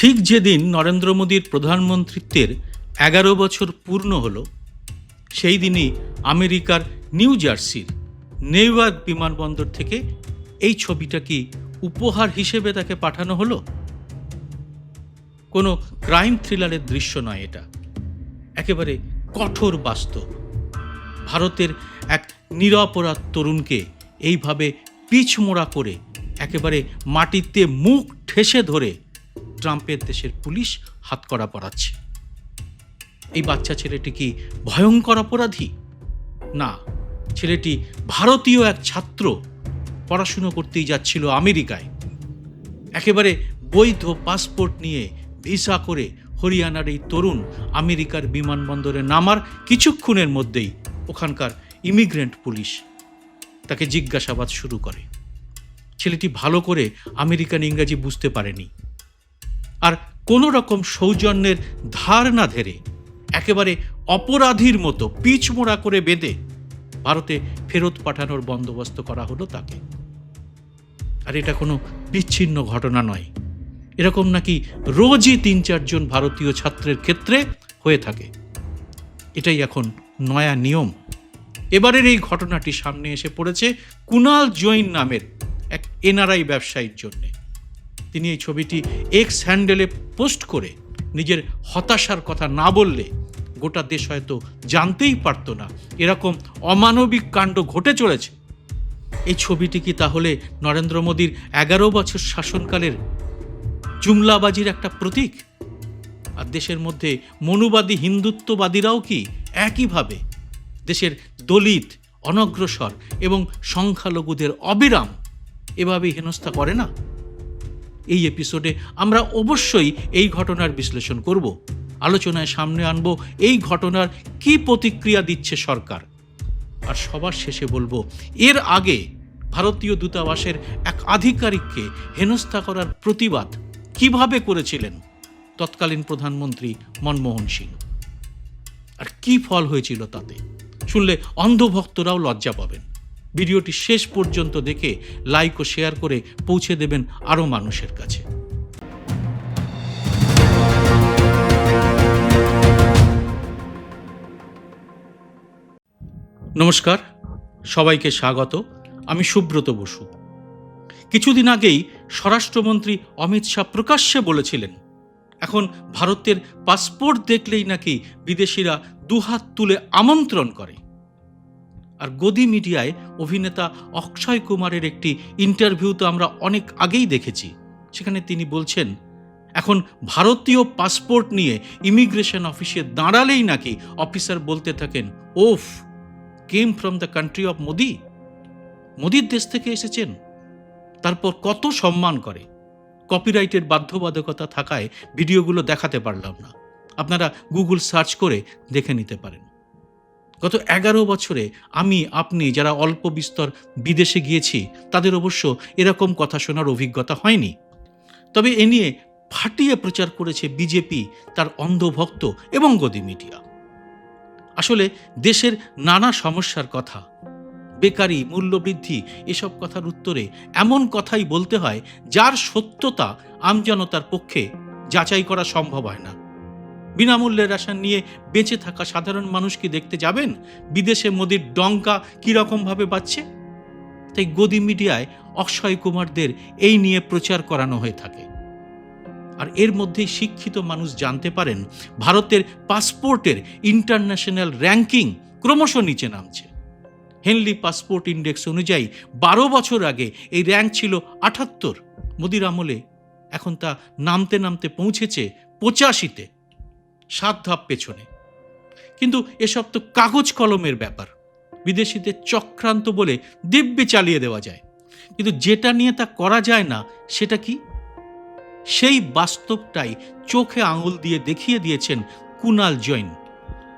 ঠিক যেদিন নরেন্দ্র মোদীর প্রধানমন্ত্রিত্বের এগারো বছর পূর্ণ হল, সেই দিনই আমেরিকার নিউ জার্সির নিউইয়র্ক বিমানবন্দর থেকে এই ছবিটা কি উপহার হিসেবে তাকে পাঠানো হলো? কোনো ক্রাইম থ্রিলারের দৃশ্য নয় এটা। একেবারে কঠোর বাস্তব। ভারতের এক নিরপরাধ তরুণকে এইভাবে পিছমোড়া করে একেবারে মাটিতে মুখ ঠেসে ধরে ট্রাম্পের দেশের পুলিশ হাতকড়া পরাচ্ছে। এই বাচ্চা ছেলেটি কি ভয়ঙ্কর অপরাধী? না, ছেলেটি ভারতীয় এক ছাত্র পড়াশুনো করতেই যাচ্ছিল আমেরিকায়। একেবারে বৈধ পাসপোর্ট নিয়ে ভিসা করে হরিয়ানার এই তরুণ আমেরিকার বিমানবন্দরে নামার কিছুক্ষণের মধ্যেই ওখানকার ইমিগ্রেন্ট পুলিশ তাকে জিজ্ঞাসাবাদ শুরু করে। ছেলেটি ভালো করে আমেরিকান ইংরাজি বুঝতে পারেনি। আর কোনো রকম সৌজন্যের ধার না ধরে একেবারে অপরাধীর মতো পিছমোড়া করে বেঁধে ভারতে ফেরত পাঠানোর বন্দোবস্ত করা হলো তাকে। আর এটা কোনো বিচ্ছিন্ন ঘটনা নয়। এরকম নাকি রোজই তিন চারজন ভারতীয় ছাত্রের ক্ষেত্রে হয়ে থাকে। এটাই এখন নয়া নিয়ম। এবারের এই ঘটনাটি সামনে এসে পড়েছে কুনাল জৈন নামের এক এনআরআই ব্যবসায়ীর জন্যে। তিনি এই ছবিটি এক্স হ্যান্ডেলে পোস্ট করে নিজের হতাশার কথা না বললে গোটা দেশ হয়তো জানতেই পারত না। এরকম অমানবিক কাণ্ড ঘটে চলেছে। এই ছবিটি কি তাহলে নরেন্দ্র মোদীর এগারো বছর শাসনকালের জুমলাবাজির একটা প্রতীক? আর দেশের মধ্যে মনুবাদী হিন্দুত্ববাদীরাও কি একইভাবে দেশের দলিত, অনগ্রসর এবং সংখ্যালঘুদের অবিরাম এভাবে হেনস্থা করে না? এই এপিসোডে আমরা অবশ্যই এই ঘটনার বিশ্লেষণ করব। আলোচনায় সামনে আনব এই ঘটনার কি প্রতিক্রিয়া দিচ্ছে সরকার। আর সবার শেষে বলব, এর আগে ভারতীয় দূতাবাসের এক আধিকারিককে হেনস্থা করার প্রতিবাদ কীভাবে করেছিলেন তৎকালীন প্রধানমন্ত্রী মনমোহন সিং? আর কি ফল হয়েছিল তাতে? শুনলে অন্ধভক্তরাও লজ্জা পাবেন। ভিডিওটি শেষ পর্যন্ত দেখে লাইক ও শেয়ার করে পৌঁছে দেবেন আরও মানুষের কাছে। নমস্কার, সবাইকে স্বাগত। আমি সুব্রত বসু। কিছুদিন আগেই স্বরাষ্ট্রমন্ত্রী অমিত শাহ প্রকাশ্যে বলেছিলেন, এখন ভারতের পাসপোর্ট দেখলেই নাকি বিদেশিরা দুহাত তুলে আমন্ত্রণ করে। আর গদি মিডিয়ায় অভিনেতা অক্ষয় কুমারের একটি ইন্টারভিউ তো আমরা অনেক আগেই দেখেছি। সেখানে তিনি বলছেন, এখন ভারতীয় পাসপোর্ট নিয়ে ইমিগ্রেশন অফিসে দাঁড়ালেই নাকি অফিসার বলতে থাকেন, of came from the country of Modi মোদির দেশ থেকে এসেছেন, তারপর কত সম্মান করে। কপিরাইটের বাধ্যবাধকতা থাকায় ভিডিওগুলো দেখাতে পারলাম না। আপনারা গুগল সার্চ করে দেখে নিতে পারেন। গত এগারো বছরে আমি, আপনি যারা অল্প বিস্তর বিদেশে গিয়েছি, তাদের অবশ্য এরকম কথা শোনার অভিজ্ঞতা হয়নি। তবে এ নিয়ে ফাটিয়ে প্রচার করেছে বিজেপি, তার অন্ধভক্ত এবং গদি মিডিয়া। আসলে দেশের নানা সমস্যার কথা, বেকারি, মূল্যবৃদ্ধি, এসব কথার উত্তরে এমন কথাই বলতে হয়, যার সত্যতা আমজনতার পক্ষে যাচাই করা সম্ভব হয় না। বিনামূল্যে রেশন নিয়ে বেঁচে থাকা সাধারণ মানুষ কি দেখতে যাবেন? বিদেশে মোদির ডঙ্কা কীরকমভাবে বাজছে? তাই গদি মিডিয়ায় অক্ষয় কুমারদের এই নিয়ে প্রচার করানো হয়ে থাকে। আর এর মধ্যেই শিক্ষিত মানুষ জানতে পারেন, ভারতের পাসপোর্টের ইন্টারন্যাশনাল র্যাঙ্কিং ক্রমশ নিচে নামছে। হেনলি পাসপোর্ট ইন্ডেক্স অনুযায়ী বারো বছর আগে এই র্যাঙ্ক ছিল আটাত্তর। মোদির আমলে এখন তা নামতে নামতে পৌঁছেছে পঁচাশিতে। সাত ধাপ পেছনে। কিন্তু এসব তো কাগজ কলমের ব্যাপার। বিদেশিদের চক্রান্ত বলে দিব্যে চালিয়ে দেওয়া যায়। কিন্তু যেটা নিয়ে তা করা যায় না, সেটা কি? সেই বাস্তবটাই চোখে আঙুল দিয়ে দেখিয়ে দিয়েছেন কুনাল জৈন।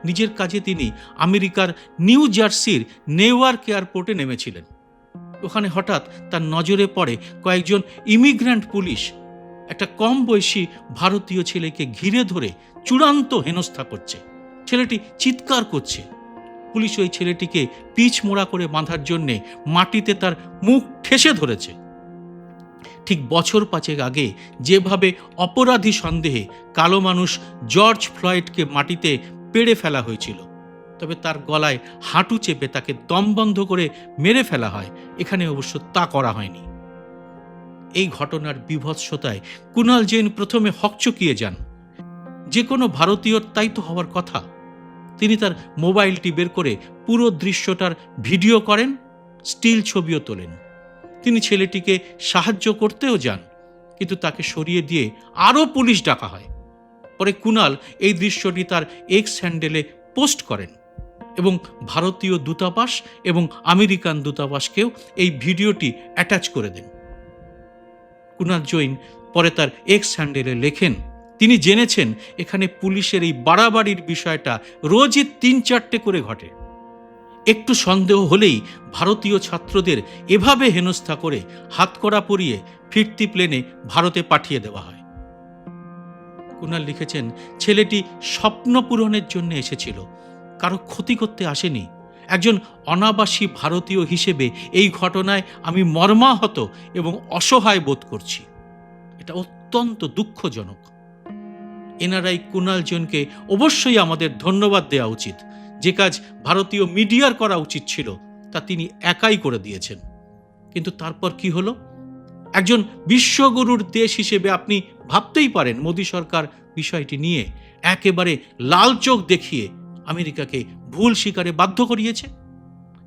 নিজের কাজে তিনি আমেরিকার নিউ জার্সির নেওয়ার্ক এয়ারপোর্টে নেমেছিলেন। ওখানে হঠাৎ তার নজরে পড়ে কয়েকজন ইমিগ্র্যান্ট পুলিশ একটা কম বয়সী ভারতীয় ছেলেকে ঘিরে ধরে চূড়ান্ত হেনস্থা করছে। ছেলেটি চিৎকার করছে। পুলিশ ওই ছেলেটিকে পিচ মোড়া করে বাঁধার জন্যে মাটিতে তার মুখ ঠেসে ধরেছে। ঠিক বছর পাঁচেক আগে যেভাবে অপরাধী সন্দেহে কালো মানুষ জর্জ ফ্লয়েডকে মাটিতে পেড়ে ফেলা হয়েছিল, তবে তার গলায় হাঁটু চেপে তাকে দম বন্ধ করে মেরে ফেলা হয়, এখানে অবশ্য তা করা হয়নি। এই ঘটনার বিভৎসতায় কুনাল জৈন প্রথমে হকচকিয়ে যান। যে কোনো ভারতীয়র তাই তো হওয়ার কথা। তিনি তার মোবাইলটি বের করে পুরো দৃশ্যটার ভিডিও করেন, স্টিল ছবিও তোলেন। তিনি ছেলেটিকে সাহায্য করতেও যান, কিন্তু তাকে সরিয়ে দিয়ে আরও পুলিশ ডাকা হয়। পরে কুনাল এই দৃশ্যটি তার এক্স হ্যান্ডেলে পোস্ট করেন এবং ভারতীয় দূতাবাস এবং আমেরিকান দূতাবাসকেও এই ভিডিওটি অ্যাটাচ করে দেন। কুনাল জৈন পরে তার এক্স হ্যান্ডেলে লেখেন, তিনি জেনেছেন এখানে পুলিশের এই বাড়াবাড়ির বিষয়টা রোজই তিন চারটে করে ঘটে। একটু সন্দেহ হলেই ভারতীয় ছাত্রদের এভাবে হেনস্থা করে হাতকড়া পরিয়ে ফিরতি প্লেনে ভারতে পাঠিয়ে দেওয়া হয়। কুনাল লিখেছেন, ছেলেটি স্বপ্ন পূরণের জন্য এসেছিল। কারও ক্ষতি করতে আসেনি। একজন অনাবাসী ভারতীয় হিসেবে এই ঘটনায় আমি মর্মাহত এবং অসহায় বোধ করছি। এটা অত্যন্ত দুঃখজনক। এনআরআই কুনাল জৈনকে অবশ্যই আমাদের ধন্যবাদ দেওয়া উচিত। যে কাজ ভারতীয় মিডিয়ার করা উচিত ছিল, তা তিনি একাই করে দিয়েছেন। কিন্তু তারপর কি হলো? একজন বিশ্বগুরুর দেশ হিসেবে আপনি ভাবতেই পারেন, মোদী সরকার বিষয়টি নিয়ে একেবারে লাল চোখ দেখিয়ে আমেরিকাকে ভুল স্বীকারে বাধ্য করিয়েছে।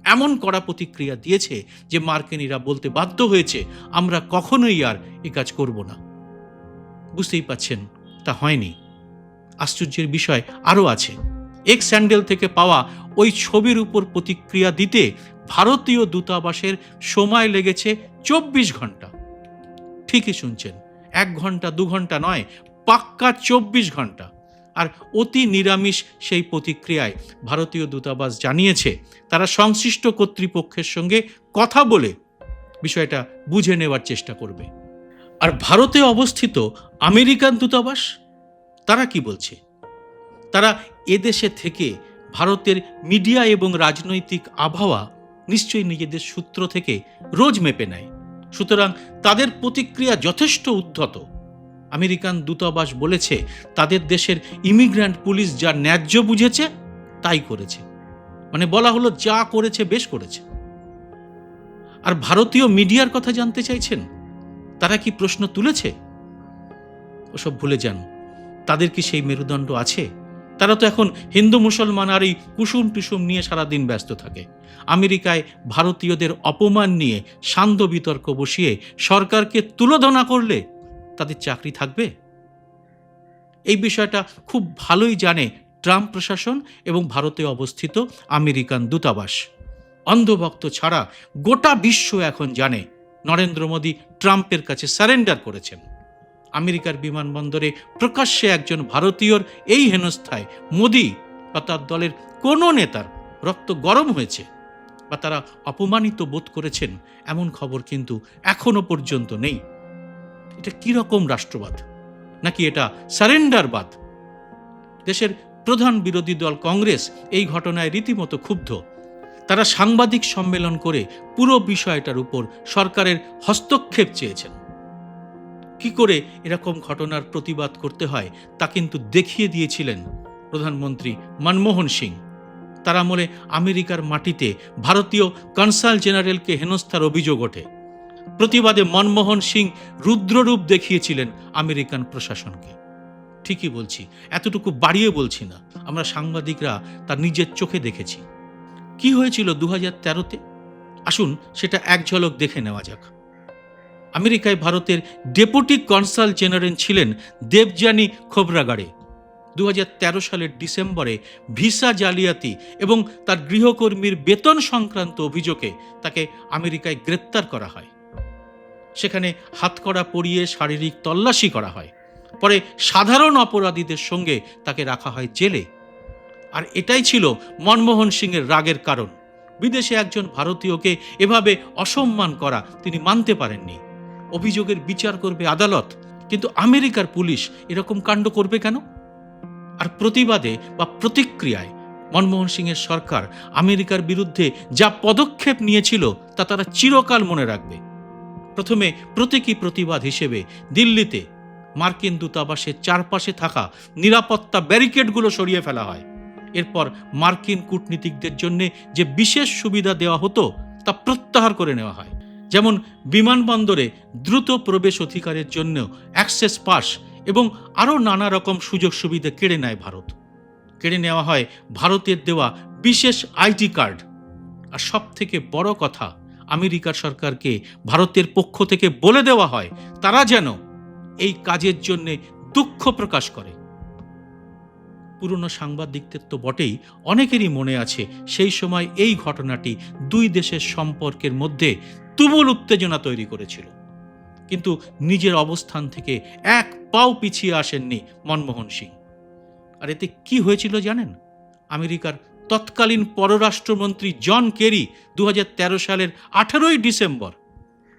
এমন কড়া প্রতিক্রিয়া দিয়েছে যে মার্কিনীরা বলতে বাধ্য হয়েছে, আমরা কখনোই আর এ কাজ করব না। বুঝতেই পাচ্ছেন, তা হয়নি। আশ্চর্যের বিষয় আরও আছে। এক স্যান্ডেল থেকে পাওয়া ওই ছবির উপর প্রতিক্রিয়া দিতে ভারতীয় দূতাবাসের সময় লেগেছে চব্বিশ ঘণ্টা। ঠিকই শুনছেন, এক ঘণ্টা, দু ঘণ্টা নয়, পাক্কা চব্বিশ ঘণ্টা। আর অতি নিরামিষ সেই প্রতিক্রিয়ায় ভারতীয় দূতাবাস জানিয়েছে, তারা সংশ্লিষ্ট কর্তৃপক্ষের সঙ্গে কথা বলে বিষয়টা বুঝে নেওয়ার চেষ্টা করবে। আর ভারতে অবস্থিত আমেরিকান দূতাবাস, তারা কি বলছে? তারা এদেশে থেকে ভারতের মিডিয়া এবং রাজনৈতিক আবহাওয়া নিশ্চয়ই নিজেদের সূত্র থেকে রোজ মেপে নেয়। সুতরাং তাদের প্রতিক্রিয়া যথেষ্ট উদ্ধত। আমেরিকান দূতাবাস বলেছে, তাদের দেশের ইমিগ্র্যান্ট পুলিশ যা ন্যায্য বুঝেছে, তাই করেছে। মানে বলা হলো যা করেছে, বেশ করেছে। আর ভারতীয় মিডিয়ার কথা জানতে চাইছেন? তারা কি প্রশ্ন তুলেছে? ওসব ভুলে যান। তাদের কি সেই মেরুদণ্ড আছে? তারা তো এখন হিন্দু, মুসলমান আর এই কুসুম টুসুম নিয়ে সারাদিন ব্যস্ত থাকে। আমেরিকায় ভারতীয়দের অপমান নিয়ে সান্ধ্য বিতর্ক বসিয়ে সরকারকে তুলোধনা করলে তাদের চাকরি থাকবে? এই বিষয়টা খুব ভালোই জানে ট্রাম্প প্রশাসন এবং ভারতে অবস্থিত আমেরিকান দূতাবাস। অন্ধভক্ত ছাড়া গোটা বিশ্ব এখন জানে নরেন্দ্র মোদী ট্রাম্পের কাছে সারেন্ডার করেছেন। আমেরিকার বিমানবন্দরে প্রকাশ্যে একজন ভারতীয়র এই হেনস্থায় মোদি বা তার দলের কোনো নেতার রক্ত গরম হয়েছে বা তারা অপমানিত বোধ করেছেন এমন খবর কিন্তু এখনও পর্যন্ত নেই। এটা কীরকম রাষ্ট্রবাদ? নাকি এটা সারেন্ডারবাদ? দেশের প্রধান বিরোধী দল কংগ্রেস এই ঘটনায় রীতিমতো ক্ষুব্ধ। তারা সাংবাদিক সম্মেলন করে পুরো বিষয়টার উপর সরকারের হস্তক্ষেপ চেয়েছেন। কি করে এরকম ঘটনার প্রতিবাদ করতে হয় তা কিন্তু দেখিয়ে দিয়েছিলেন প্রধানমন্ত্রী মনমোহন সিং। তার আমলে আমেরিকার মাটিতে ভারতীয় কনসাল জেনারেলকে হেনস্থার অভিযোগ ওঠে। প্রতিবাদে মনমোহন সিং রুদ্ররূপ দেখিয়েছিলেন আমেরিকান প্রশাসনকে। ঠিকই বলছি, এতটুকু বাড়িয়ে বলছি না। আমরা সাংবাদিকরা তার নিজের চোখে দেখেছি। কি হয়েছিল দু হাজার তেরোতে? আসুন সেটা এক ঝলক দেখে নেওয়া যাক। আমেরিকায় ভারতের ডেপুটি কনসাল জেনারেল ছিলেন দেবযানী খোবরাগাড়ে। দু হাজার তেরো সালের ডিসেম্বরে ভিসা জালিয়াতি এবং তার গৃহকর্মীর বেতন সংক্রান্ত অভিযোগে তাকে আমেরিকায় গ্রেপ্তার করা হয়। সেখানে হাতকড়া পরিয়ে শারীরিক তল্লাশি করা হয়। পরে সাধারণ অপরাধীদের সঙ্গে তাকে রাখা হয় জেলে। আর এটাই ছিল মনমোহন সিংয়ের রাগের কারণ। বিদেশে একজন ভারতীয়কে এভাবে অসম্মান করা তিনি মানতে পারেননি। অভিযোগের বিচার করবে আদালত, কিন্তু আমেরিকার পুলিশ এরকম কাণ্ড করবে কেন? আর প্রতিবাদে বা প্রতিক্রিয়ায় মনমোহন সিংয়ের সরকার আমেরিকার বিরুদ্ধে যা পদক্ষেপ নিয়েছিল তা তারা চিরকাল মনে রাখবে। প্রথমে প্রতীকী প্রতিবাদ হিসেবে দিল্লিতে মার্কিন দূতাবাসের চারপাশে থাকা নিরাপত্তা ব্যারিকেডগুলো সরিয়ে ফেলা হয়। এরপর মার্কিন কূটনীতিকদের জন্য যে বিশেষ সুবিধা দেওয়া হতো, তা প্রত্যাহার করে নেওয়া হয়। যেমন বিমানবন্দরে দ্রুত প্রবেশ অধিকারের জন্য অ্যাক্সেস পাস এবং আরও নানা রকম সুযোগ সুবিধা কেড়ে নেয় ভারত। কেড়ে নেওয়া হয় ভারতের দেওয়া বিশেষ আইডি কার্ড। আর সব থেকে বড় কথা আমেরিকার সরকারকে ভারতের পক্ষ থেকে বলে দেওয়া হয়, তারা যেন এই কাজের জন্য দুঃখ প্রকাশ করে। পুরনো সাংবাদিকদের তো বটেই, অনেকেরই মনে আছে সেই সময় এই ঘটনাটি দুই দেশের সম্পর্কের মধ্যে তুমুল উত্তেজনা তৈরি করেছিল। কিন্তু নিজের অবস্থান থেকে এক পাও পিছিয়ে আসেননি মনমোহন সিং। আর এতে কি হয়েছিল জানেন? আমেরিকার তৎকালীন পররাষ্ট্রমন্ত্রী জন কেরি দু হাজার তেরো সালের আঠারোই ডিসেম্বর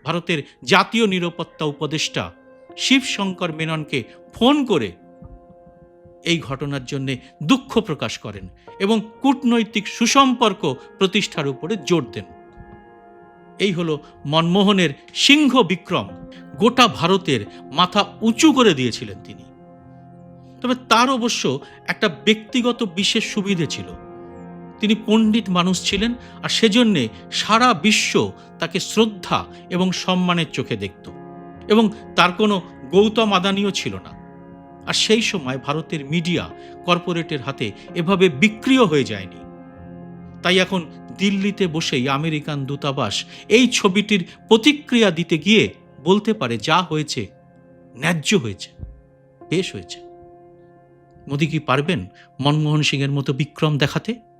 ভারতের জাতীয় নিরাপত্তা উপদেষ্টা শিবশঙ্কর মেননকে ফোন করে এই ঘটনার জন্য দুঃখ প্রকাশ করেন এবং কূটনৈতিক সুসম্পর্ক প্রতিষ্ঠার উপরে জোর দেন। এই হলো মনমোহনের সিংহ বিক্রম, গোটা ভারতের মাথা উঁচু করে দিয়েছিলেন তিনি। তবে তার অবশ্য একটা ব্যক্তিগত বিশেষ সুবিধে ছিল। তিনি পণ্ডিত মানুষ ছিলেন আর সেজন্যে সারা বিশ্ব তাকে শ্রদ্ধা এবং সম্মানের চোখে দেখত এবং তার কোনো গৌতম আদানিও ছিল না। আর সেই সময় ভারতের মিডিয়া কর্পোরেটের হাতে এভাবে বিক্রিয় হয়ে যায়নি। তাই এখন দিল্লিতে বসেই আমেরিকান দূতাবাস এই ছবিটির প্রতিক্রিয়া দিতে গিয়ে বলতে পারে যা হয়েছে ন্যায্য হয়েছে, বেশ হয়েছে। মোদি কি পারবেন মনমোহন সিংয়ের মতো বিক্রম দেখাতে?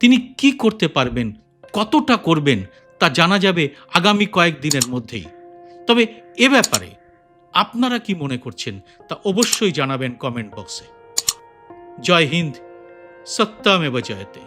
তিনি কি করতে পারবেন, কতটা করবেন, তা জানা যাবে আগামী কয়েকদিনের মধ্যেই। তবে এ ব্যাপারে আপনারা কি মনে করছেন, তা অবশ্যই জানাবেন কমেন্ট বক্সে। জয় হিন্দ, সত্যামেব জয়তে।